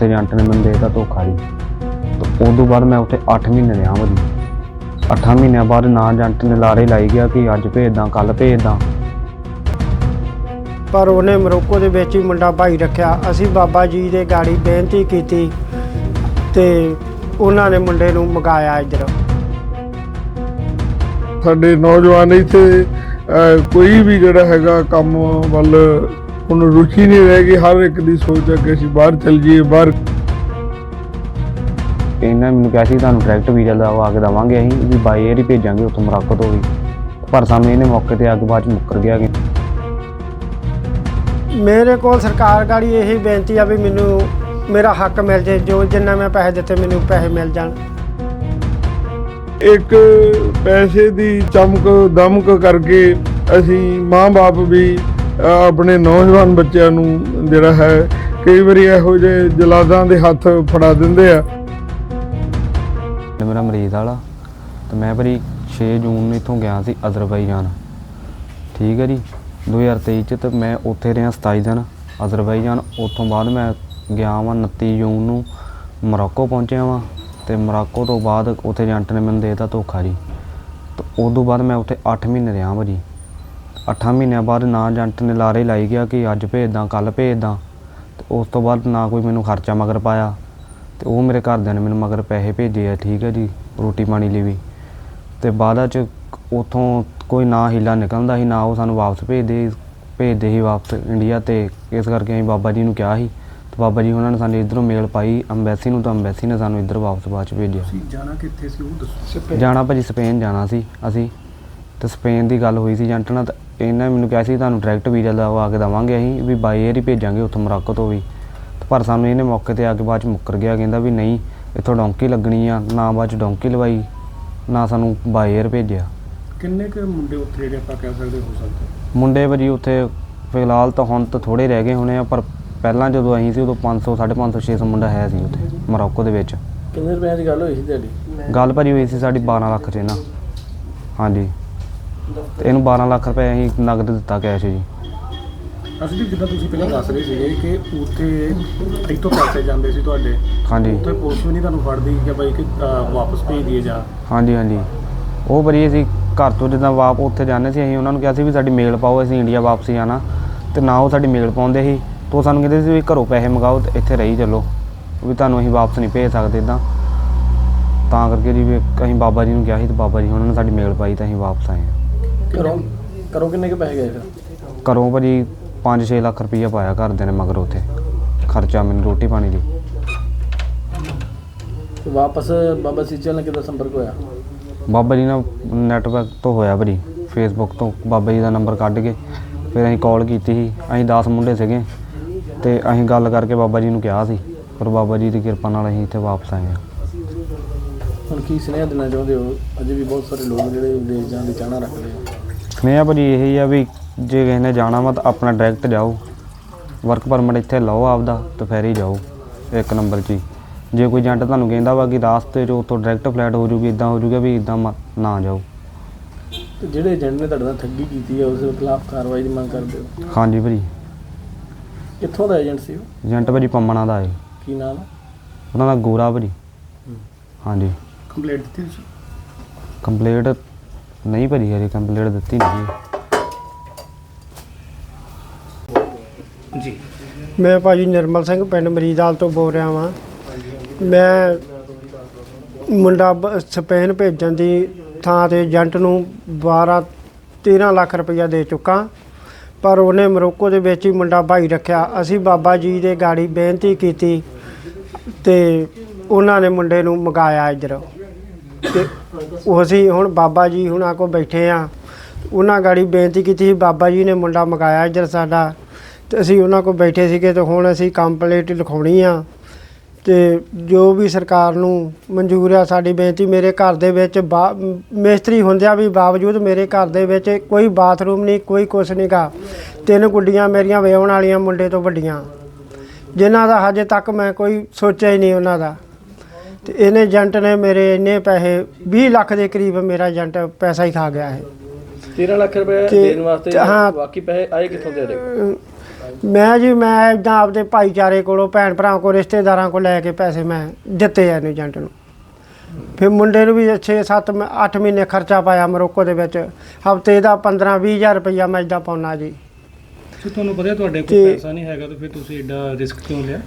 ਉੱਥੇ ਏਜੰਟ ਨੇ ਮੈਨੂੰ ਦੇਤਾ ਧੋਖਾ ਜੀ। ਤੇ ਉਦੋਂ ਬਾਅਦ ਮੈਂ ਉੱਥੇ 8 ਮਹੀਨੇ ਰਿਹਾ ਭਾਜੀ 8 ਮਹੀਨਿਆਂ ਬਾਅਦ ਨਾ ਏਜੰਟ ਨੇ ਲਾਰੇ ਲਾਈ ਗਿਆ ਕਿ ਅੱਜ ਭੇਜਦਾ ਕੱਲ ਭੇਜਦਾ। ਪਰ ਉਹਨੇ ਮਰੋਕੋ ਦੇ ਵਿੱਚ ਹੀ ਮੁੰਡਾ ਭਾਈ ਰੱਖਿਆ। ਅਸੀਂ ਬਾਬਾ ਜੀ ਦੇ ਗਾੜੀ ਬੇਨਤੀ ਕੀਤੀ ਤੇ ਉਹਨਾਂ ਨੇ ਮੁੰਡੇ ਨੂੰ ਮੰਗਾਇਆ ਇੱਧਰ। ਸਾਡੇ ਨੌਜਵਾਨ ਇੱਥੇ ਕੋਈ ਵੀ ਜਿਹੜਾ ਹੈਗਾ ਕੰਮ ਵੱਲ ਹੁਣ ਰੁਚੀ ਨਹੀਂ ਰਹਿ ਗਈ ਹਰ ਇੱਕ ਦੀ ਸੋਚ ਹੈ ਕਿ ਅਸੀਂ ਬਾਹਰ ਚੱਲ ਜਾਈਏ ਬਾਹਰ ਇਹਨਾਂ ਮੈਨੂੰ ਕਿਹਾ ਸੀ ਤੁਹਾਨੂੰ ਡਾਇਰੈਕਟ ਵੀਜ਼ਾ ਲਵਾ ਕੇ ਦੇਵਾਂਗੇ ਅਸੀਂ ਵੀ ਬਾਈ 에ਅਰ ਹੀ ਭੇਜਾਂਗੇ ਉੱਥੋਂ ਮਰਾਕੋ ਤੋਂ ਵੀ ਪਰ ਸਾਨੂੰ ਇਹਨੇ ਮੌਕੇ ਤੇ ਅੱਗ ਬਾਅਦ ਮੁੱਕਰ ਗਿਆ ਕਿ ਮੇਰੇ ਕੋਲ ਸਰਕਾਰ ਗਾੜੀ ਇਹੀ ਬੇਨਤੀ ਆ ਵੀ ਮੈਨੂੰ ਮੇਰਾ ਹੱਕ ਮਿਲ ਜੇ ਜੋ ਜਿੰਨਾ ਮੈਂ ਪੈਸੇ ਦਿੱਤੇ ਮੈਨੂੰ ਪੈਸੇ ਮਿਲ ਜਾਣ। ਇੱਕ ਪੈਸੇ ਦੀ ਚਮਕ ਦਮਕ ਕਰਕੇ ਅਸੀਂ ਮਾਂ-ਬਾਪ ਵੀ ਆਪਣੇ ਨੌਜਵਾਨ ਬੱਚਿਆਂ ਨੂੰ ਜਿਹੜਾ ਹੈ, ਕਈ ਵਾਰੀ ਇਹੋ ਜਿਹੇ ਜਲਾਦਾਂ ਦੇ ਹੱਥ ਫੜਾ ਦਿੰਦੇ ਆ। ਮੇਰਾ ਮਰੀਜ਼ ਵਾਲਾ, ਤੇ ਮੈਂ ਭਾਜੀ 6 ਜੂਨ ਨੂੰ ਇੱਥੋਂ ਗਿਆ ਸੀ ਅਜ਼ਰਬਾਈਜਾਨ। ਠੀਕ ਹੈ ਜੀ 2023 ਚ ਤੇ ਮੈਂ ਉੱਥੇ ਰਿਹਾ 27 ਦਿਨ। ਅਜ਼ਰਬਾਈਜਾਨ, ਉੱਥੋਂ ਬਾਅਦ ਮੈਂ ਗਿਆ ਵਾਂ 29 ਜੂਨ ਨੂੰ ਮੋਰੋਕੋ ਪਹੁੰਚਿਆ ਵਾਂ, ਤੇ ਮੋਰੋਕੋ ਤੋਂ ਬਾਅਦ ਉੱਥੇ ਏਜੰਟ ਨੇ ਮੈਨੂੰ ਦੇਤਾ ਧੋਖਾ ਜੀ। ਤੇ ਤੋਂ ਬਾਅਦ ਮੈਂ ਉੱਥੇ 8 ਮਹੀਨੇ ਰਿਹਾ ਭਾਜੀ 8 ਮਹੀਨਿਆਂ ਬਾਅਦ ਨਾ ਏਜੰਟ ਨੇ ਲਾਰੇ ਲਾਈ ਗਿਆ ਕਿ ਅੱਜ ਭੇਜਦਾ ਕੱਲ ਭੇਜਦਾ। ਤੇ ਉਸ ਤੋਂ ਬਾਅਦ ਨਾ ਕੋਈ ਮੈਨੂੰ ਖਰਚਾ ਮਗਰ ਪਾਇਆ। ਤੇ ਉਹ ਮੇਰੇ ਘਰਦਿਆਂ ਨੇ ਮੈਨੂੰ ਮਗਰ ਪੈਸੇ ਭੇਜੇ ਆ ਠੀਕ ਹੈ ਜੀ ਰੋਟੀ ਪਾਣੀ ਲਈ ਵੀ। ਤੇ ਬਾਅਦ ਚ ਉਥੋਂ ਕੋਈ ਨਾ ਹੀਲਾ ਨਿਕਲਦਾ ਸੀ ਨਾ ਉਹ ਸਾਨੂੰ ਵਾਪਸ ਭੇਜਦੇ ਭੇਜਦੇ ਸੀ ਵਾਪਸ ਇੰਡੀਆ ਤੇ। ਇਸ ਕਰਕੇ ਅਸੀਂ ਬਾਬਾ ਜੀ ਨੂੰ ਕਿਹਾ ਸੀ। ਤੇ ਬਾਬਾ ਜੀ ਉਹਨਾਂ ਨੇ ਸਾਨੂੰ ਇਧਰੋਂ ਮੇਲ ਪਾਈ ਅੰਬੈਸੀ ਨੂੰ ਤਾਂ ਅੰਬੈਸੀ ਨੇ ਸਾਨੂੰ ਇੱਧਰ ਵਾਪਸ ਬਾਅਦ ਚ ਭੇਜਿਆ। ਜਾਣਾ ਕਿੱਥੇ ਸੀ ਉਹ ਦੱਸੋ। ਜਾਣਾ ਭਾਜੀ ਸਪੇਨ ਜਾਣਾ ਸੀ ਅਸੀਂ ਤੇ ਸਪੇਨ ਦੀ ਗੱਲ ਹੋਈ ਸੀ ਏਜੰਟ ਨਾਲ ਤਾਂ ਇਹਨੇ ਮੈਨੂੰ ਕਿਹਾ ਸੀ ਤੁਹਾਨੂੰ ਡਾਇਰੈਕਟ ਵੀਜ਼ਾ ਲਵਾ ਕੇ ਦੇਵਾਂਗੇ ਅਸੀਂ ਵੀ ਬਾਈ 에ਅਰ ਹੀ ਭੇਜਾਂਗੇ ਉੱਥੋਂ ਮਰਾਕੋ ਤੋਂ ਵੀ। ਪਰ ਸਾਨੂੰ ਇਹਨੇ ਮੌਕੇ ਤੇ ਆ ਕੇ ਬਾਅਦ ਚ ਮੁੱਕਰ ਗਿਆ ਕਹਿੰਦਾ ਵੀ ਨਹੀਂ ਇੱਥੋਂ ਡੌਂਕੀ ਲੱਗਣੀ ਆ ਨਾ ਬਾਅਦ ਚ ਡੌਂਕੀ ਲਵਾਈ ਨਾ ਸਾਨੂੰ ਬਾਈ 에ਅਰ ਭੇਜਿਆ। ਕਿੰਨੇ ਕੁ ਮੁੰਡੇ ਉੱਥੇ ਜਿਹੜੇ ਆਪਾਂ ਕਹਿ ਸਕਦੇ ਹੋ ਸਕਦੇ ਮੁੰਡੇ ਭਾਜੀ ਉੱਥੇ ਫਿਲਹਾਲ ਤਾਂ ਹੁਣ ਤਾਂ ਥੋੜੇ ਰਹਿ ਗਏ ਹੋਣੇ ਆ ਪਰ ਪਹਿਲਾਂ ਜਦੋਂ ਅਸੀਂ ਸੀ ਉਦੋਂ 500 550 600 ਮੁੰਡਾ ਹੈ ਸੀ ਉੱਥੇ ਮਰਾਕੋ ਦੇ ਵਿੱਚ। ਕਿੰਨੇ ਰੁਪਏ ਦੀ ਗੱਲ ਹੋਈ ਸੀ ਤੁਹਾਡੀ? ਗੱਲ ਭਾਜੀ ਹੋਈ ਸੀ ਸਾਡੀ 12 ਲੱਖ ਚ ਨਾ ਹਾਂਜੀ। ਤੇ ਇਹਨੂੰ 12 ਲੱਖ ਰੁਪਏ ਅਸੀਂ ਨਗਦ ਦਿੱਤਾ ਕੈਸ਼ ਜੀ। ਅਸੀਂ ਵੀ ਜਿੱਦਾਂ ਤੁਸੀਂ ਪਹਿਲਾਂ ਦੱਸ ਰਹੇ ਸੀਗੇ ਕਿ ਉੱਥੇ ਇੱਥੋਂ ਪੈਸੇ ਜਾਂਦੇ ਸੀ ਤੁਹਾਡੇ ਹਾਂਜੀ। ਉੱਥੇ ਪੁਲਿਸ ਵੀ ਨਹੀਂ ਤੁਹਾਨੂੰ ਫੜਦੀ ਕਿ ਭਾਈ ਕਿ ਅਹ, ਵਾਪਸ ਭੇਜ ਦਈਏ ਜਾਂ। ਹਾਂਜੀ ਹਾਂਜੀ। ਉਹ ਭਾਜੀ ਅਸੀਂ ਘਰ ਤੋਂ ਜਿੱਦਾਂ ਵਾਪ ਉੱਥੇ ਜਾਂਦੇ ਸੀ ਅਸੀਂ ਉਹਨਾਂ ਨੂੰ ਕਿਹਾ ਸੀ ਵੀ ਸਾਡੀ ਮੇਲ ਪਾਓ ਅਸੀਂ ਇੰਡੀਆ ਵਾਪਸ ਜਾਣਾ ਤੇ ਨਾ ਉਹ ਸਾਡੀ ਮੇਲ ਪਾਉਂਦੇ ਸੀ। ਤੇ ਉਹ ਸਾਨੂੰ ਕਹਿੰਦੇ ਸੀ ਵੀ ਘਰੋਂ ਪੈਸੇ ਮੰਗਾਓ ਤੇ ਇੱਥੇ ਰਹੀ ਚੱਲੋ। ਵੀ ਤੁਹਾਨੂੰ ਅਸੀਂ ਵਾਪਸ ਨਹੀਂ ਭੇਜ ਸਕਦੇ ਇਦਾਂ। ਤਾਂ ਕਰਕੇ ਜੀ ਵੀ ਅਸੀਂ ਬਾਬਾ ਜੀ ਨੂੰ ਕਿਹਾ ਸੀ ਤੇ ਬਾਬਾ ਜੀ ਉਹਨਾਂ ਨੇ ਸਾਡੀ ਮੇਲ ਪਾਈ ਤਾਂ ਅਸੀਂ ਵਾਪਸ ਆਏ ਹਾਂ। ਕਰੋ ਕਰੋ ਕਿੰਨੇ ਕੁ ਪੈਸੇ ਗਏ ਫਿਰ? ਘਰੋਂ ਭਾਜੀ 5-6 ਲੱਖ ਰੁਪਈਆ ਪਾਇਆ ਘਰਦਿਆਂ ਨੇ ਮਗਰ ਉੱਥੇ। ਖਰਚਾ ਮੈਨੂੰ ਰੋਟੀ ਪਾਣੀ ਲਈ ਤੇ ਵਾਪਸ ਬਾਬਾ ਸੀਚਲ ਨਾਲ ਕਿੱਦਾਂ ਸੰਪਰਕ ਹੋਇਆ? ਬਾਬਾ ਜੀ ਨਾਲ ਨੈਟਵਰਕ ਤੋਂ ਹੋਇਆ ਭਾਜੀ ਫੇਸਬੁੱਕ ਤੋਂ। ਬਾਬਾ ਜੀ ਦਾ ਨੰਬਰ ਕੱਢ ਕੇ ਫਿਰ ਅਸੀਂ ਕਾਲ ਕੀਤੀ ਸੀ। ਅਸੀਂ 10 ਮੁੰਡੇ ਸੀਗੇ ਤੇ ਅਸੀਂ ਗੱਲ ਕਰਕੇ ਬਾਬਾ ਜੀ ਨੂੰ ਕਿਹਾ ਸੀ। ਪਰ ਬਾਬਾ ਜੀ ਦੀ ਕਿਰਪਾ ਨਾਲ ਅਸੀਂ ਇੱਥੇ ਵਾਪਸ ਆਏ ਹਾਂ। ਹੁਣ ਕੀ ਸੁਨੇਹਾ ਦੇਣਾ ਚਾਹੁੰਦੇ ਹੋ? ਅਜੇ ਵੀ ਬਹੁਤ ਸਾਰੇ ਲੋਕ ਜਿਹੜੇ ਵਿਦੇਸ਼ ਜਾਣ ਦੀ ਚਾਹਨਾ ਰੱਖਦੇ ਆ। ਆ ਭਾਜੀ ਇਹੀ ਆ ਵੀ ਜੇ ਕਿਸੇ ਨੇ ਜਾਣਾ ਵਾ ਤਾਂ ਆਪਣਾ ਡਾਇਰੈਕਟ ਜਾਓ। ਵਰਕ ਪਰਮਿਟ ਇੱਥੇ ਲਓ ਆਪਦਾ ਤੇ ਫਿਰ ਹੀ ਜਾਓ ਇੱਕ ਨੰਬਰ 'ਚ ਹੀ। ਜੇ ਕੋਈ ਏਜੰਟ ਤੁਹਾਨੂੰ ਕਹਿੰਦਾ ਵਾ ਕਿ ਰਾਸਤੇ 'ਚ ਉੱਥੋਂ ਡਾਇਰੈਕਟ ਫਲਾਈਟ ਹੋ ਜੂਗੀ ਇਦਾਂ ਹੋ ਜੂਗਾ ਵੀ ਇਦਾਂ ਨਾ ਜਾਓ। ਤੇ ਜਿਹੜੇ ਏਜੰਟ ਨੇ ਤੁਹਾਡੇ ਨਾਲ ਠੱਗੀ ਕੀਤੀ ਹੈ ਉਸ ਦੇ ਖਿਲਾਫ ਕਾਰਵਾਈ ਦੀ ਮੰਗ ਕਰਦੇ ਹੋ? ਹਾਂਜੀ ਭਾਜੀ ਕਿੱਥੋਂ ਦਾ ਏਜੰਟ ਸੀ ਉਹ? ਏਜੰਟ ਭਾਜੀ ਪੰਮਣਾ ਦਾ ਹੈ ਕੀ ਨਾਮ ਉਹਨਾਂ ਦਾ ਗੋਰਾ ਭਾਜੀ ਹਾਂਜੀ। ਕੰਪਲੀਟ ਦਿੱਤੀ ਤੁਸੀਂ? ਕੰਪਲੀਟ ਨਹੀਂ ਭਾਜੀ ਹਜੇ ਕੰਪਲੀਟ ਦਿੱਤੀ ਨਹੀਂ। ਜੀ। ਮੈਂ ਭਾਜੀ ਨਿਰਮਲ ਸਿੰਘ ਪਿੰਡ ਮਰੀਦਾਲ ਤੋਂ ਬੋਲ ਰਿਹਾ ਵਾਂ। ਮੈਂ ਮੁੰਡਾ ਬ- ਸਪੇਨ ਭੇਜਣ ਦੀ ਥਾਂ ਤੇ ਏਜੰਟ ਨੂੰ 12 13 ਲੱਖ ਰੁਪਈਆ ਦੇ ਚੁੱਕਾ। ਪਰ ਉਹਨੇ ਮਰੋਕੋ ਦੇ ਵਿੱਚ ਹੀ ਮੁੰਡਾ ਭਾਈ ਰੱਖਿਆ। ਅਸੀਂ ਬਾਬਾ ਜੀ ਦੇ ਗਾੜੀ ਬੇਨਤੀ ਕੀਤੀ ਤੇ ਉਹਨਾਂ ਨੇ ਮੁੰਡੇ ਨੂੰ ਮੰਗਾਇਆ ਇੱਧਰ। ਤੇ ਉਹ ਅਸੀਂ ਹੁਣ ਬਾਬਾ ਜੀ ਹੁਣਾਂ ਕੋ ਬੈਠੇ ਆ। ਉਹਨਾਂ ਗਾੜੀ ਬੇਨਤੀ ਕੀਤੀ ਸੀ, ਬਾਬਾ ਜੀ ਨੇ ਮੁੰਡਾ ਮੰਗਾਇਆ ਇੱਧਰ ਸਾਡਾ। ਤੇ ਅਸੀਂ ਉਹਨਾਂ ਕੋਲ ਬੈਠੇ ਸੀਗੇ ਤੇ ਹੁਣ ਅਸੀਂ ਕੰਪਲੀਟ ਲਿਖਾਉਣੀ ਆ। ਤੇ ਜੋ ਵੀ ਸਰਕਾਰ ਨੂੰ ਮਨਜ਼ੂਰ ਆ ਸਾਡੀ ਬੇਨਤੀ, ਮੇਰੇ ਘਰ ਦੇ ਵਿੱਚ ਬਾ- ਮਿਸਤਰੀ ਹੁੰਦਿਆਂ ਵੀ ਬਾਵਜੂਦ ਮੇਰੇ ਘਰ ਦੇ ਵਿੱਚ ਕੋਈ ਬਾਥਰੂਮ ਨਹੀਂ, ਕੋਈ ਕੁਛ ਨਹੀਂਗਾ ਤਿੰਨ ਗੁੱਡੀਆਂ ਮੇਰੀਆਂ ਵਿਆਹਣ ਵਾਲੀਆਂ ਮੁੰਡੇ ਤੋਂ ਵੱਡੀਆਂ। ਜਿਨ੍ਹਾਂ ਦਾ ਹਜੇ ਤੱਕ ਮੈਂ ਕੋਈ ਸੋਚਿਆ ਹੀ ਨਹੀਂ ਉਹਨਾਂ ਦਾ। ਤੇ ਇਹਨੇ ਏਜੰਟ ਨੇ ਮੇਰੇ ਇੰਨੇ ਪੈਸੇ 20 ਲੱਖ ਦੇ ਕਰੀਬ ਮੇਰਾ ਏਜੰਟ ਪੈਸਾ ਹੀ ਖਾ ਗਿਆ ਹੈ 13 ਲੱਖ ਰੁਪਏ ਤੇ- ਦੇਣ ਵਾਸਤੇ ਹਾਂ। ਬਾਕੀ ਪੈਸੇ ਆਏ ਕਿੱਥੋਂ ਦੇ ਰਹੇ ਮੈਂ ਜੀ ਮੈਂ ਇਦਾਂ ਆਪਦੇ ਭਾਈਚਾਰੇ ਕੋਲੋਂ ਭੈਣ ਭਰਾ ਕੋਲ ਰਿਸ਼ਤੇਦਾਰਾਂ ਕੋਲ ਲੈ ਕੇ ਪੈਸੇ ਮੈਂ ਦਿੱਤੇ ਆ ਇਹਨੂੰ ਏਜੰਟ ਨੂੰ। ਫਿਰ ਮੁੰਡੇ ਨੂੰ ਵੀ 6 7 8 ਮਹੀਨੇ ਖਰਚਾ ਪਾਇਆ ਮਰੋਕੋ ਦੇ ਵਿੱਚ। ਹਫ਼ਤੇ ਦਾ 15 20000 ਰੁਪਈਆ ਮੈਂ ਇਦਾਂ ਪਾਉਣਾ ਜੀ। ਜੇ ਤੁਹਾਨੂੰ ਪਤਾ ਤੁਹਾਡੇ ਤੇ- ਕੋਲ ਪੈਸਾ ਨਹੀਂ ਹੈਗਾ ਤਾਂ ਫਿਰ ਤੁਸੀਂ ਐਡਾ ਰਿਸਕ ਕਿਉਂ ਲਿਆ?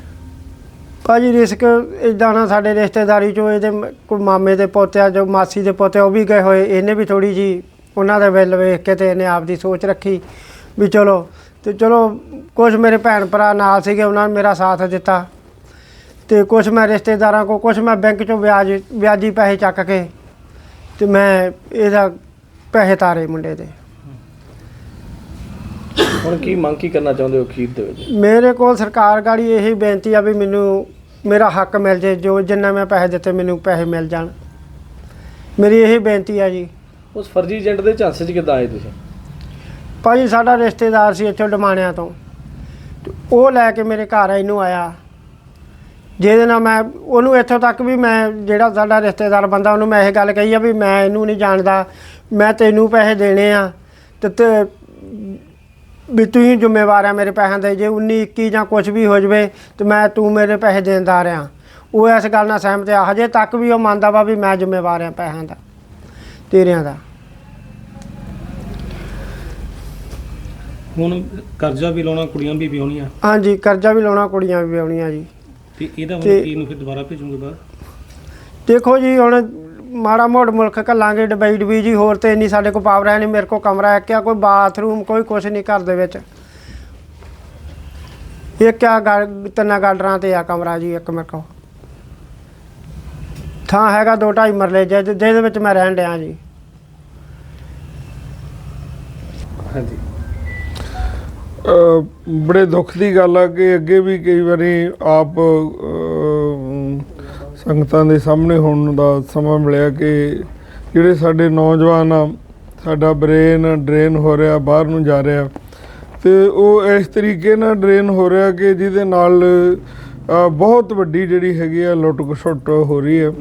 ਭਾਜੀ ਰਿਸਕ ਇਦਾਂ ਨਾ ਸਾਡੇ ਰਿਸ਼ਤੇਦਾਰੀ ਚੋਂ ਇਹਦੇ ਮ- ਕੋਈ ਮਾਮੇ ਦੇ ਪੋਤਿਆ ਜੋ ਮਾਸੀ ਦੇ ਪੋਤੇ ਉਹ ਵੀ ਗਏ ਹੋਏ। ਇਹਨੇ ਵੀ ਥੋੜੀ ਜੀ ਉਹਨਾਂ ਦਾ ਬਿੱਲ ਵੇਖ ਕੇ ਤੇ ਇਹਨੇ ਆਪਦੀ ਸੋਚ ਰੱਖੀ ਵੀ ਚਲੋ, ਤੇ ਚਲੋ ਕੁਝ ਮੇਰੇ ਭੈਣ ਭਰਾ ਨਾਲ ਸੀਗੇ, ਉਹਨਾਂ ਨੇ ਮੇਰਾ ਸਾਥ ਦਿੱਤਾ। ਤੇ ਕੁਝ ਮੈਂ ਰਿਸ਼ਤੇਦਾਰਾਂ ਕੋ ਕੁਝ ਮੈਂ ਬੈਂਕ ਚੋਂ ਵਿਆਜ, ਵਿਆਜੀ ਪੈਸੇ ਚੱਕ ਕੇ ਤੇ ਮੈਂ ਇਹਦਾ ਪੈਸੇ ਤਾਰੇ ਮੁੰਡੇ ਦੇ। ਹੁਣ ਕੀ ਮੰਗ ਕੀ ਕਰਨਾ ਚਾਹੁੰਦੇ ਹੋ ਖੀਰ ਦੇ ਵਿੱਚ? ਮੇਰੇ ਕੋਲ ਸਰਕਾਰ ਗਾੜੀ ਇਹੀ ਬੇਨਤੀ ਆ ਵੀ ਮੈਨੂੰ ਮੇਰਾ ਹੱਕ ਮਿਲ ਜੇ ਜੋ ਜਿੰਨਾ ਮੈਂ ਪੈਸੇ ਦਿੱਤੇ ਮੈਨੂੰ ਪੈਸੇ ਮਿਲ ਜਾਣ। ਮੇਰੀ ਇਹੀ ਬੇਨਤੀ ਆ ਜੀ। ਉਸ ਫਰਜ਼ੀ ਏਜੰਟ ਦੇ ਝਾਂਸੇ 'ਚ ਕਿੱਦਾਂ ਆਏ ਤੁਸੀਂ? ਭਾਜੀ ਸਾਡਾ ਰਿਸ਼ਤੇਦਾਰ ਸੀ ਇੱਥੋਂ ਡਮਾਣਿਆਂ ਤੋਂ। ਤੇ ਉਹ ਲੈ ਕੇ ਮੇਰੇ ਘਰ ਇਹਨੂੰ ਆਇਆ। ਜਿਹਦੇ ਨਾਲ ਮੈਂ ਉਹਨੂੰ ਇੱਥੋਂ ਤੱਕ ਵੀ ਮੈਂ ਜਿਹੜਾ ਸਾਡਾ ਰਿਸ਼ਤੇਦਾਰ ਬੰਦਾ ਉਹਨੂੰ ਮੈਂ ਇਹ ਗੱਲ ਕਹੀ ਆ ਵੀ ਮੈਂ ਇਹਨੂੰ ਨਹੀਂ ਜਾਣਦਾ ਮੈਂ ਤੈਨੂੰ ਪੈਸੇ ਦੇਣੇ ਆ। ਤੇ ਤੇ ਵੀ ਤੂੰ ਹੀ ਜ਼ਿੰਮੇਵਾਰ ਆ ਮੇਰੇ ਪੈਸਿਆਂ ਦੇ ਜੇ 19 21 ਜਾਂ ਕੁਝ ਵੀ ਹੋ ਜਵੇ ਤੇ ਮੈਂ ਤੂੰ ਮੇਰੇ ਪੈਸੇ ਦੇਣਦਾਰ ਆ ਉਹ ਇਸ ਗੱਲ ਨਾਲ ਸਹਿਮਤ ਆ। ਹਜੇ ਤੱਕ ਵੀ ਉਹ ਮੰਨਦਾ ਵਾ ਵੀ ਮੈਂ ਜ਼ਿੰਮੇਵਾਰ ਆ ਪੈਸਿਆਂ ਦਾ ਤੇਰਿਆਂ ਦਾ। ਹੁਣ ਕਰਜ਼ਾ ਵੀ ਲਾਉਣਾ ਕੁੜੀਆਂ ਵੀ ਵਿਆਹੁਣੀਆਂ। ਹਾਂਜੀ ਕਰਜ਼ਾ ਵੀ ਲਾਉਣਾ ਕੁੜੀਆਂ ਵੀ ਵਿਆਹੁਣੀਆਂ ਜੀ। ਤੇ ਇਹਦਾ ਹੁਣ ਤੇ- ਕੀ ਨੂੰ ਫਿਰ ਦੁਬਾਰਾ ਭੇਜੂਗੇ ਬਾਹਰ ਦੇਖੋ ਜੀ ਹੁਣ ਮਾੜਾ ਮੋੜ ਮੁਲਕ ਘੱਲਾਂਗੇ ਡਬਈ ਡਬਈ ਜੀ ਹੋਰ ਤੇ ਇੰਨੀ ਸਾਡੇ ਕੋਲ ਪਾਵਰ ਹੈ ਨਹੀਂ ਮੇਰੇ ਕੋਲ ਕਮਰਾ ਇੱਕ ਆ ਕੋਈ ਬਾਥਰੂਮ ਕੋਈ ਕੁਛ ਨਹੀਂ ਘਰ ਦੇ ਵਿੱਚ। ਇੱਕ ਆ ਗਾ- ਤਿੰਨਾਂ ਗਾਡਰਾਂ ਤੇ ਆ ਕਮਰਾ ਜੀ ਇੱਕ ਮੇਰੇ ਕੋਲ। ਥਾਂ ਹੈਗਾ ਦੋ ਢਾਈ ਮਰਲੇ ਜਿਹਦੇ ਜਿਹਦੇ ਵਿੱਚ ਮੈਂ ਰਹਿਣ ਡਿਆ ਜੀ। ਹਾਂਜੀ। ਅ, ਬੜੇ ਦੁੱਖ ਦੀ ਗੱਲ ਆ ਕਿ ਅੱਗੇ ਵੀ ਕਈ ਵਾਰੀ ਆਪ ਅ, ਸੰਗਤਾਂ ਦੇ ਸਾਹਮਣੇ ਹੋਣ ਦਾ ਸਮਾਂ ਮਿਲਿਆ ਕਿ ਜਿਹੜੇ ਸਾਡੇ ਨੌਜਵਾਨ ਆ ਸਾਡਾ ਬ੍ਰੇਨ ਡਰੇਨ ਹੋ ਰਿਹਾ ਬਾਹਰ ਨੂੰ ਜਾ ਰਿਹਾ। ਤੇ ਉਹ ਇਸ ਤਰੀਕੇ ਨਾਲ ਡਰੇਨ ਹੋ ਰਿਹਾ ਕਿ ਜਿਹਦੇ ਨਾਲ ਬਹੁਤ ਵੱਡੀ ਜਿਹੜੀ ਹੈਗੀ ਆ ਲੁੱਟ ਖਸੁੱਟ ਹੋ ਰਹੀ ਹੈ।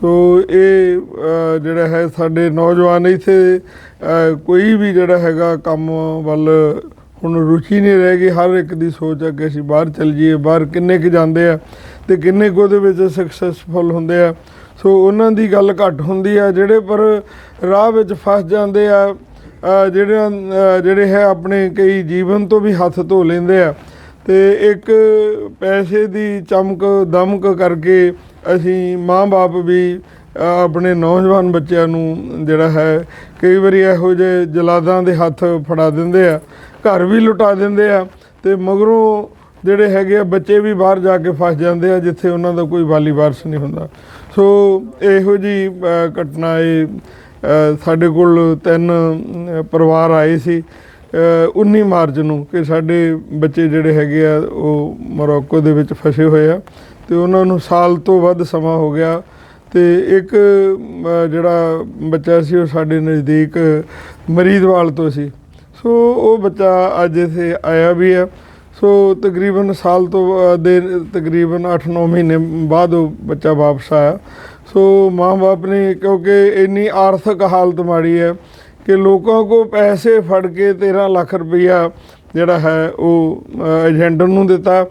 ਸੋ ਇਹ ਜਿਹੜਾ ਹੈ ਸਾਡੇ ਨੌਜਵਾਨ ਇੱਥੇ ਅ, ਕੋਈ ਵੀ ਜਿਹੜਾ ਹੈਗਾ ਕੰਮ ਵੱਲ ਹੁਣ ਰੁਚੀ ਨਹੀਂ ਰਹਿ ਗਈ। ਹਰ ਇੱਕ ਦੀ ਸੋਚ ਆ ਕਿ ਅਸੀਂ ਬਾਹਰ ਚੱਲ ਜਾਈਏ ਬਾਹਰ ਕਿੰਨੇ ਕੁ ਜਾਂਦੇ ਆ। ਤੇ ਕਿੰਨੇ ਕੁ ਉਹਦੇ ਵਿੱਚ ਸਕਸੈਸਫੁਲ ਹੁੰਦੇ ਆ। ਸੋ ਉਹਨਾਂ ਦੀ ਗੱਲ ਘੱਟ ਹੁੰਦੀ ਆ ਜਿਹੜੇ ਪਰ ਰਾਹ ਵਿੱਚ ਫਸ ਜਾਂਦੇ ਆ ਅ, ਜਿਹੜੇ ਜਿਹੜੇ ਹੈ ਆਪਣੇ ਕਈ ਜੀਵਨ ਤੋਂ ਵੀ ਹੱਥ ਧੋ ਲੈਂਦੇ ਆ। ਤੇ ਇੱਕ ਪੈਸੇ ਦੀ ਚਮਕ ਦਮਕ ਕਰਕੇ ਅਸੀਂ ਮਾਂ-ਬਾਪ ਵੀ ਆਪਣੇ ਨੌਜਵਾਨ ਬੱਚਿਆਂ ਨੂੰ ਜਿਹੜਾ ਹੈ ਕਈ ਵਾਰੀ ਇਹੋ ਜਿਹੇ ਜਲਾਦਾਂ ਦੇ ਹੱਥ ਫੜਾ ਦਿੰਦੇ ਆ। ਘਰ ਵੀ ਲੁਟਾ ਦਿੰਦੇ ਆ ਤੇ ਮਗਰੋਂ ਜਿਹੜੇ ਹੈਗੇ ਆ ਬੱਚੇ ਵੀ ਬਾਹਰ ਜਾ ਕੇ ਫਸ ਜਾਂਦੇ ਆ ਜਿੱਥੇ ਉਹਨਾਂ ਦਾ ਕੋਈ ਵਾਲੀ ਵਾਰਸ ਨਹੀਂ ਹੁੰਦਾ। ਸੋ ਇਹੋ ਜੀ ਘਟਨਾ ਇਹ ਸਾਡੇ ਕੋਲ ਤਿੰਨ ਪਰਿਵਾਰ ਆਏ ਸੀ। ਅ, 19 ਮਾਰਚ ਨੂੰ ਕਿ ਸਾਡੇ ਬੱਚੇ ਜਿਹੜੇ ਹੈਗੇ ਆ ਉਹ ਮੋਰੋਕੋ ਦੇ ਵਿੱਚ ਫਸੇ ਹੋਏ ਆ। ਤੇ ਉਹਨਾਂ ਨੂੰ ਸਾਲ ਤੋਂ ਵੱਧ ਸਮਾਂ ਹੋ ਗਿਆ। ਤੇ ਇੱਕ ਜਿਹੜਾ ਬੱਚਾ ਸੀ ਉਹ ਸਾਡੇ ਨਜ਼ਦੀਕ ਮਰੀਦਵਾਲ ਤੋਂ ਸੀ। ਸੋ ਉਹ ਬੱਚਾ ਅੱਜ ਇੱਥੇ ਆਇਆ ਵੀ ਆ। ਸੋ ਤਕਰੀਬਨ ਸਾਲ ਤੋਂ ਅ, ਦੇ ਤਕਰੀਬਨ 8-9 ਮਹੀਨੇ ਬਾਅਦ ਉਹ ਬੱਚਾ ਵਾਪਸ ਆਇਆ। ਸੋ ਮਾਂ-ਬਾਪ ਨੇ ਕਿਉਂਕਿ ਇੰਨੀ ਆਰਥਿਕ ਹਾਲਤ ਮਾੜੀ ਹੈ ਕਿ ਲੋਕਾਂ ਕੋ ਪੈਸੇ ਫੜ ਕੇ 13 ਲੱਖ ਰੁਪਈਆ ਜਿਹੜਾ ਹੈ ਉਹ ਅ, ਏਜੰਟ ਨੂੰ ਦਿੱਤਾ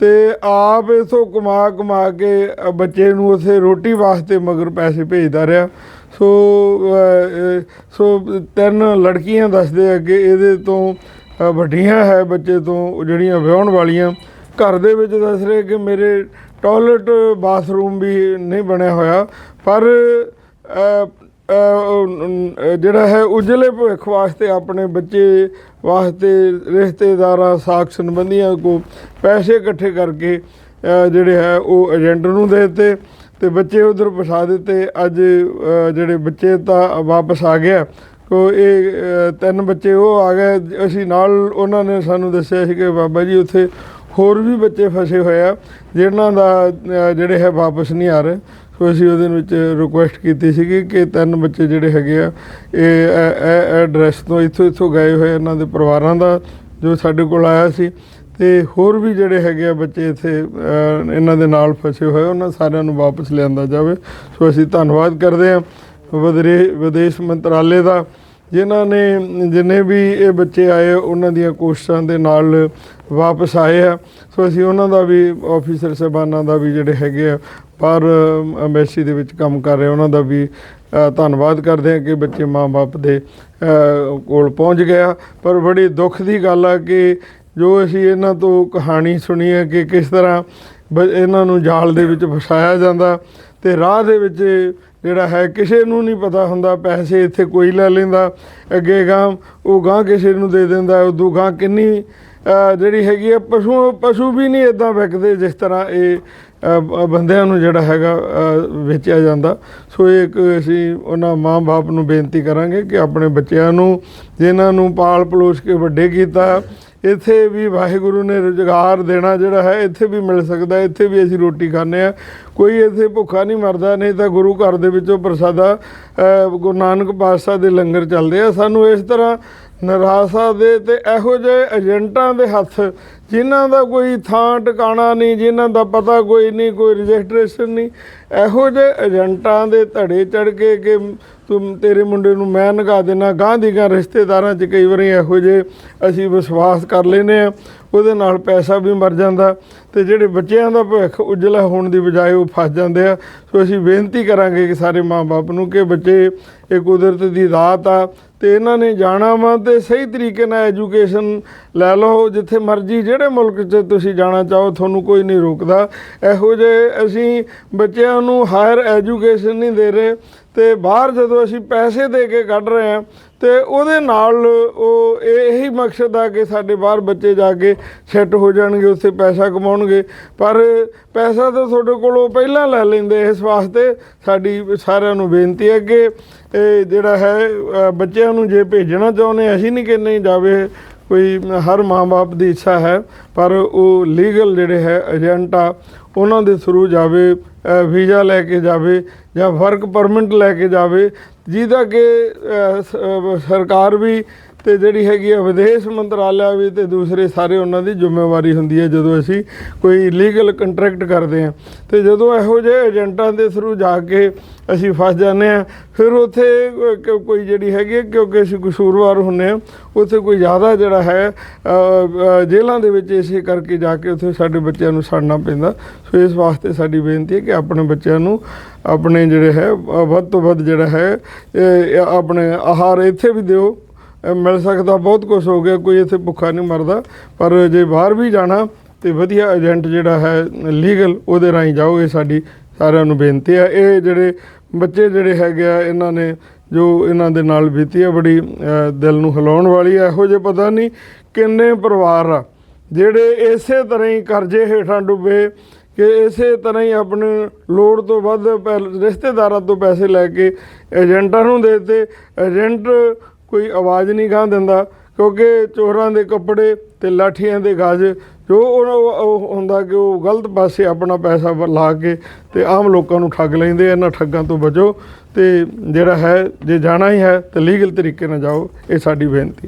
ਤੇ ਆਪ ਇਥੋਂ ਕਮਾ ਕਮਾ ਕੇ ਬੱਚੇ ਨੂੰ ਉਥੇ ਰੋਟੀ ਵਾਸਤੇ ਮਗਰ ਪੈਸੇ ਭੇਜਦਾ ਰਿਹਾ। ਸੋ ਸੋ ਤਿੰਨ ਲੜਕੀਆਂ ਦੱਸਦੇ ਆ ਇਹਦੇ ਤੋਂ ਵੱਡੀਆਂ ਹੈ ਬੱਚੇ ਤੋਂ ਜਿਹੜੀਆਂ ਵਿਆਹਣ ਵਾਲੀਆਂ, ਘਰ ਦੇ ਵਿੱਚ ਦੱਸ ਰਹੇ ਕਿ ਮੇਰੇ ਟਾਇਲਟ ਬਾਥਰੂਮ ਵੀ ਨਹੀਂ ਬਣਿਆ ਹੋਇਆ, ਪਰ ਜਿਹੜਾ ਹੈ ਉਜਲੇ ਭਵਿੱਖ ਵਾਸਤੇ ਆਪਣੇ ਬੱਚੇ ਵਾਸਤੇ ਰਿਸ਼ਤੇਦਾਰਾਂ, ਸਾਖ ਸੰਬੰਧੀਆਂ ਕੋ ਪੈਸੇ ਇਕੱਠੇ ਕਰਕੇ ਜਿਹੜੇ ਹੈ ਉਹ ਏਜੰਟ ਨੂੰ ਦੇ ਦਿੱਤੇ ਤੇ ਬੱਚੇ ਉਧਰ ਪਛਾ ਦਿੱਤੇ। ਅੱਜ ਜਿਹੜੇ ਬੱਚੇ ਤਾਂ ਵਾਪਸ ਆ ਗਿਆ ਕੋ ਇਹ ਤਿੰਨ ਬੱਚੇ ਉਹ ਆ ਗਏ। ਅਸੀਂ ਨਾਲ ਉਹਨਾਂ ਨੇ ਸਾਨੂੰ ਦੱਸਿਆ ਸੀ ਕਿ ਬਾਬਾ ਜੀ ਉੱਥੇ ਹੋਰ ਵੀ ਬੱਚੇ ਫਸੇ ਹੋਏ ਆ, ਜਿਨ੍ਹਾਂ ਦਾ ਜਿਹੜੇ ਹੈ ਵਾਪਸ ਨਹੀਂ ਆ ਰਹੇ। ਸੋ ਅਸੀਂ ਉਹਦੇ ਵਿੱਚ ਰਿਕੁਐਸਟ ਕੀਤੀ ਸੀਗੀ ਕਿ ਤਿੰਨ ਬੱਚੇ ਜਿਹੜੇ ਹੈਗੇ ਆ, ਇਹ ਇਹ ਐਡਰੈਸ ਤੋਂ ਇੱਥੋਂ ਇੱਥੋਂ ਗਏ ਹੋਏ ਇਹਨਾਂ ਦੇ ਪਰਿਵਾਰਾਂ ਦਾ, ਜੋ ਸਾਡੇ ਕੋਲ ਆਇਆ ਸੀ। ਤੇ ਹੋਰ ਵੀ ਜਿਹੜੇ ਹੈਗੇ ਆ ਬੱਚੇ ਇੱਥੇ ਇਹਨਾਂ ਦੇ ਨਾਲ ਫਸੇ ਹੋਏ ਉਹਨਾਂ ਸਾਰਿਆਂ ਨੂੰ ਵਾਪਸ ਲਿਆਂਦਾ ਜਾਵੇ। ਸੋ ਅਸੀਂ ਧੰਨਵਾਦ ਕਰਦੇ ਹਾਂ ਵਿਦਰੇ ਵਿਦੇਸ਼ ਮੰਤਰਾਲੇ ਦਾ, ਜਿਨ੍ਹਾਂ ਨੇ, ਜਿੰਨੇ ਵੀ ਇਹ ਬੱਚੇ ਆਏ, ਉਹਨਾਂ ਦੀਆਂ ਕੋਸ਼ਿਸ਼ਾਂ ਦੇ ਨਾਲ ਵਾਪਸ ਆਏ ਆ। ਸੋ ਅਸੀਂ ਉਹਨਾਂ ਦਾ ਵੀ, ਆਫੀਸਰ ਸਾਹਿਬਾਨਾਂ ਦਾ ਵੀ ਜਿਹੜੇ ਹੈਗੇ ਆ ਪਰ ਐਮਬੈਸੀ ਦੇ ਵਿੱਚ ਕੰਮ ਕਰ ਰਹੇ ਉਹਨਾਂ ਦਾ ਵੀ ਧੰਨਵਾਦ ਕਰਦੇ ਹਾਂ ਕਿ ਬੱਚੇ ਮਾਂ-ਬਾਪ ਦੇ ਕੋਲ ਪਹੁੰਚ ਗਿਆ ਪਰ ਬੜੀ ਦੁੱਖ ਦੀ ਗੱਲ ਆ ਕਿ ਜੋ ਅਸੀਂ ਇਹਨਾਂ ਤੋਂ ਕਹਾਣੀ ਸੁਣੀ ਹੈ ਕਿ ਕਿਸ ਤਰ੍ਹਾਂ ਬ- ਇਹਨਾਂ ਨੂੰ ਜਾਲ ਦੇ ਵਿੱਚ ਫਸਾਇਆ ਜਾਂਦਾ ਤੇ ਰਾਹ ਦੇ ਵਿੱਚ ਜਿਹੜਾ ਹੈ, ਕਿਸੇ ਨੂੰ ਨਹੀਂ ਪਤਾ ਹੁੰਦਾ, ਪੈਸੇ ਇੱਥੇ ਕੋਈ ਲੈ ਲੈਂਦਾ, ਅੱਗੇ ਗਾਂ ਉਹ ਗਾਂ ਕਿਸੇ ਨੂੰ ਦੇ ਦਿੰਦਾ, ਉਦੋਂ ਗਾਂ ਕਿੰਨੀ ਜਿਹੜੀ ਹੈਗੀ ਆ, ਪਸ਼ੂ ਪਸ਼ੂ ਵੀ ਨਹੀਂ ਇਦਾਂ ਵਿਕਦੇ ਜਿਸ ਤਰ੍ਹਾਂ ਇਹ ਬੰਦਿਆਂ ਨੂੰ ਜਿਹੜਾ ਹੈਗਾ ਵੇਚਿਆ ਜਾਂਦਾ। ਸੋ ਇਹ ਇੱਕ ਅਸੀਂ ਉਹਨਾਂ ਮਾਂ-ਬਾਪ ਨੂੰ ਬੇਨਤੀ ਕਰਾਂਗੇ ਕਿ ਆਪਣੇ ਬੱਚਿਆਂ ਨੂੰ, ਜਿਨ੍ਹਾਂ ਨੂੰ ਪਾਲ ਪਲੋਸ ਕੇ ਵੱਡੇ ਕੀਤਾ, ਇੱਥੇ ਵੀ ਵਾਹਿਗੁਰੂ ਨੇ ਰੁਜ਼ਗਾਰ ਦੇਣਾ ਜਿਹੜਾ ਹੈ, ਇੱਥੇ ਵੀ ਮਿਲ ਸਕਦਾ, ਇੱਥੇ ਵੀ ਅਸੀਂ ਰੋਟੀ ਖਾਂਦੇ ਆ ਕੋਈ ਇੱਥੇ ਭੁੱਖਾ ਨਹੀਂ ਮਰਦਾ, ਨਹੀਂ ਤਾਂ ਗੁਰੂ ਘਰ ਦੇ ਵਿੱਚੋਂ ਪ੍ਰਸਾਦਾ ਗੁਰੂ ਨਾਨਕ ਪਾਤਸ਼ਾਹ ਦੇ ਲੰਗਰ ਚੱਲਦੇ ਆ। ਸਾਨੂੰ ਇਸ ਤਰ੍ਹਾਂ ਨਿਰਾਸ਼ਾ ਦੇ ਤੇ ਇਹੋ ਜਿਹੇ ਏਜੰਟਾਂ ਦੇ ਹੱਥ ਜਿਨ੍ਹਾਂ ਦਾ ਕੋਈ ਥਾਂ ਟਿਕਾਣਾ ਨਹੀਂ, ਜਿਨ੍ਹਾਂ ਦਾ ਪਤਾ ਕੋਈ ਨਹੀਂ, ਕੋਈ ਰਜਿਸਟ੍ਰੇਸ਼ਨ ਨਹੀਂ, ਇਹੋ ਜਿਹੇ ਏਜੰਟਾਂ ਦੇ ਧੜੇ ਚੜ ਕੇ ਕਿ ਤੂੰ ਤੇਰੇ ਮੁੰਡੇ ਨੂੰ ਮੈਂ ਨਗਾ ਦੇਣਾ ਗਾਂ ਦੀ ਗਾਂ ਰਿਸ਼ਤੇਦਾਰਾਂ 'ਚ ਕਈ ਵਾਰੀ ਇਹੋ ਜਿਹੇ ਅਸੀਂ ਵਿਸ਼ਵਾਸ ਕਰ ਲੈਨੇ ਆ ਉਹਦੇ ਨਾਲ ਪੈਸਾ ਵੀ ਮਰ ਜਾਂਦਾ। ਤੇ ਜਿਹੜੇ ਬੱਚਿਆਂ ਦਾ ਭਵਿੱਖ ਉਜਲਾ ਹੋਣ ਦੀ ਬਜਾਏ ਉਹ ਫਸ ਜਾਂਦੇ ਆ। ਸੋ ਅਸੀਂ ਬੇਨਤੀ ਕਰਾਂਗੇ ਕਿ ਸਾਰੇ ਮਾਪੇ ਨੂੰ ਕਿ ਬੱਚੇ, ਇਹ ਕੁਦਰਤ ਦੀ ਦਾਤ ਆ ਤੇ ਇਹਨਾਂ ਨੇ ਜਾਣਾ ਵਾ ਤੇ ਸਹੀ ਤਰੀਕੇ ਨਾਲ ਐਜੂਕੇਸ਼ਨ ਲੈ ਲਓ, ਜਿੱਥੇ ਮਰਜ਼ੀ ਜਿਹੜੇ ਮੁਲਕ 'ਚ ਤੁਸੀਂ ਜਾਣਾ ਚਾਹੋ, ਤੁਹਾਨੂੰ ਕੋਈ ਨਹੀਂ ਰੋਕਦਾ। ਇਹੋ ਜਿਹੇ ਅਸੀਂ ਬੱਚਿਆਂ ਨੂੰ ਹਾਇਰ ਐਜੂਕੇਸ਼ਨ ਨਹੀਂ ਦੇ ਰਹੇ। ਤੇ ਬਾਹਰ ਜਦੋਂ ਅਸੀਂ ਪੈਸੇ ਦੇ ਕੇ ਕੱਢ ਰਹੇ ਹਾਂ, ਤੇ ਉਹਦੇ ਨਾਲ ਉਹ ਇਹ- ਇਹੀ ਮਕਸਦ ਆ ਕਿ ਸਾਡੇ ਬਾਹਰ ਬੱਚੇ ਜਾ ਕੇ ਸੈੱਟ ਹੋ ਜਾਣਗੇ, ਉੱਥੇ ਪੈਸਾ ਕਮਾਉਣਗੇ। ਪਰ ਪੈਸਾ ਤਾਂ ਤੁਹਾਡੇ ਕੋਲੋਂ ਪਹਿਲਾਂ ਲੈ ਲੈਂਦੇ, ਇਸ ਵਾਸਤੇ ਸਾਡੀ ਸਾਰਿਆਂ ਨੂੰ ਬੇਨਤੀ ਹੈ ਕਿ ਇਹ ਜਿਹੜਾ ਹੈ ਬੱਚਿਆਂ ਨੂੰ ਜੇ ਭੇਜਣਾ ਚਾਹੁੰਦੇ ਅਸੀਂ ਨਹੀਂ ਕਿ ਨਹੀਂ ਜਾਵੇ, ਕੋਈ ਹਰ ਮਾਂ-ਬਾਪ ਦੀ ਇੱਛਾ ਹੈ, ਪਰ ਉਹ ਲੀਗਲ ਜਿਹੜੇ ਹੈ ਏਜੰਟ ਆ ਉਹਨਾਂ ਦੇ ਥਰੂ ਜਾਵੇ ਵੀਜ਼ਾ ਲੈ ਕੇ ਜਾਵੇ ਜਾਂ ਵਰਕ ਪਰਮਿਟ ਲੈ ਕੇ ਜਾਵੇ, ਜਿਹਦਾ ਕਿ ਸਰਕਾਰ ਵੀ ਤੇ ਜਿਹੜੀ ਹੈਗੀ ਆ ਵਿਦੇਸ਼ ਮੰਤਰਾਲਾ ਵੀ ਤੇ ਦੂਸਰੇ ਸਾਰੇ ਉਹਨਾਂ ਦੀ ਜ਼ਿੰਮੇਵਾਰੀ ਹੁੰਦੀ ਹੈ ਜਦੋਂ ਅਸੀਂ ਕੋਈ ਲੀਗਲ ਕੰਟਰੈਕਟ ਕਰਦੇ ਹਾਂ। ਤੇ ਜਦੋਂ ਇਹੋ ਜਿਹੇ ਏਜੰਟਾਂ ਦੇ ਥਰੂ ਜਾ ਕੇ ਅਸੀਂ ਫਸ ਜਾਂਦੇ ਆ ਫਿਰ ਉੱਥੇ ਕੋਈ ਜਿਹੜੀ ਹੈਗੀ ਹੈ, ਕਿਉਂਕਿ ਅਸੀਂ ਕਸੂਰਵਾਰ ਹੁੰਨੇ ਆ ਉੱਥੇ ਕੋਈ ਜ਼ਿਆਦਾ ਜਿਹੜਾ ਹੈ ਜੇਲ੍ਹਾਂ ਦੇ ਵਿੱਚ ਇਸੇ ਕਰਕੇ ਜਾ ਕੇ ਉੱਥੇ ਸਾਡੇ ਬੱਚਿਆਂ ਨੂੰ ਸੜਨਾ ਪੈਂਦਾ। ਸੋ ਇਸ ਵਾਸਤੇ ਸਾਡੀ ਬੇਨਤੀ ਹੈ ਕਿ ਆਪਣੇ ਬੱਚਿਆਂ ਨੂੰ ਆਪਣੇ ਜਿਹੜੇ ਹੈ ਵੱਧ ਤੋਂ ਵੱਧ ਜਿਹੜਾ ਹੈ ਆਪਣੇ ਆਹਾਰ ਇੱਥੇ ਵੀ ਦਿਓ। ਮਿਲ ਸਕਦਾ, ਬਹੁਤ ਕੁਝ ਹੋ ਗਿਆ, ਕੋਈ ਇੱਥੇ ਭੁੱਖਾ ਨਹੀਂ ਮਰਦਾ। ਪਰ ਜੇ ਬਾਹਰ ਵੀ ਜਾਣਾ ਤੇ ਵਧੀਆ ਏਜੰਟ ਜਿਹੜਾ ਹੈ ਲੀਗਲ ਉਹਦੇ ਰਾਹੀਂ ਜਾਓ, ਇਹ ਸਾਡੀ ਸਾਰਿਆਂ ਨੂੰ ਬੇਨਤੀ ਹੈ। ਇਹ ਜਿਹੜੇ ਬੱਚੇ ਜਿਹੜੇ ਹੈਗੇ ਆ, ਇਹਨਾਂ ਨੇ ਜੋ ਇਹਨਾਂ ਦੇ ਨਾਲ ਬੀਤੀ ਹੈ ਬੜੀ ਦਿਲ ਨੂੰ ਹਿਲਾਉਣ ਵਾਲੀ ਹੈ ਇਹੋ ਜਿਹੇ ਪਤਾ ਨਹੀਂ ਕਿੰਨੇ ਪਰਿਵਾਰ ਆ, ਜਿਹੜੇ ਇਸੇ ਤਰ੍ਹਾਂ ਹੀ ਕਰਜ਼ੇ ਹੇਠਾਂ ਡੁੱਬੇ ਕਿ ਇਸੇ ਤਰ੍ਹਾਂ ਹੀ ਆਪਣੇ ਲੋੜ ਤੋਂ ਵੱਧ ਪੈ- ਰਿਸ਼ਤੇਦਾਰਾਂ ਤੋਂ ਪੈਸੇ ਲੈ ਕੇ ਏਜੰਟਾਂ ਨੂੰ ਦੇ ਦਿੱਤੇ। ਏਜੰਟ ਕੋਈ ਆਵਾਜ਼ ਨਹੀਂ ਗਾਂ ਦਿੰਦਾ, ਕਿਉਂਕਿ ਚੋਰਾਂ ਦੇ ਕੱਪੜੇ ਤੇ ਲਾਠੀਆਂ ਦੇ ਗਾਜ, ਜੋ ਉਹ ਹੁੰਦਾ ਕਿ ਉਹ ਗਲਤ ਪਾਸੇ ਆਪਣਾ ਪੈਸਾ ਲਾ ਕੇ ਤੇ ਆਮ ਲੋਕਾਂ ਨੂੰ ਠੱਗ ਲੈਂਦੇ ਇਹਨਾਂ ਠੱਗਾਂ ਤੋਂ ਬਚੋ ਤੇ ਜਿਹੜਾ ਹੈ, ਜੇ ਜਾਣਾ ਹੀ ਹੈ ਤਾਂ ਲੀਗਲ ਤਰੀਕੇ ਨਾਲ ਜਾਓ, ਇਹ ਸਾਡੀ ਬੇਨਤੀ ਹੈ।